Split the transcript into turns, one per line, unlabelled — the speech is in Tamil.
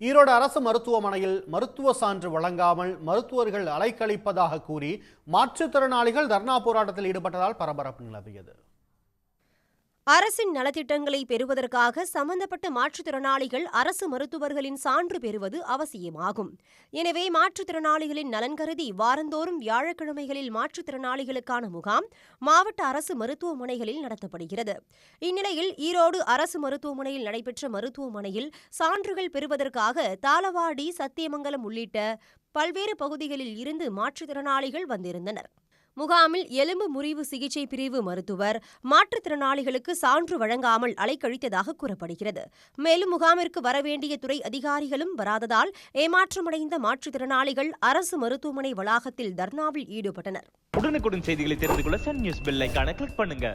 ஈரோடு அரசு மருத்துவமனையில் மருத்துவ சான்று வழங்காமல் மருத்துவர்கள் அலைக்கழிப்பதாக கூறி மாற்றுத்திறனாளிகள் தர்ணா போராட்டத்தில் ஈடுபட்டதால் பரபரப்பு நிலவியது.
அரசின் நலத்திட்டங்களை பெறுவதற்காக சம்பந்தப்பட்ட மாற்றுத்திறனாளிகள் அரசு மருத்துவர்களின் சான்று பெறுவது அவசியமாகும். எனவே மாற்றுத்திறனாளிகளின் நலன் கருதி வாரந்தோறும் வியாழக்கிழமைகளில் மாற்றுத்திறனாளிகளுக்கான முகாம் மாவட்ட அரசு மருத்துவமனைகளில் நடத்தப்படுகிறது. இந்நிலையில் ஈரோடு அரசு மருத்துவமனையில் நடைபெற்ற மருத்துவமனையில் சான்றுகள் பெறுவதற்காக தாளவாடி சத்தியமங்கலம் உள்ளிட்ட பல்வேறு பகுதிகளில் இருந்து மாற்றுத்திறனாளிகள் வந்திருந்தனர். முகாமில் எலும்பு முறிவு சிகிச்சை பிரிவு மருத்துவர் மாற்றுத்திறனாளிகளுக்கு சான்று வழங்காமல் அலைக்கழித்ததாக கூறப்படுகிறது. மேலும் முகாமிற்கு வரவேண்டிய துறை அதிகாரிகளும் வராததால் ஏமாற்றமடைந்த மாற்றுத்திறனாளிகள் அரசு மருத்துவமனை வளாகத்தில் தர்ணாவில் ஈடுபட்டனர்.
உடனுக்குடன் செய்திகளை தெரிந்து கொள்ள சன் நியூஸ் பெல் கிளிக் பண்ணுங்க.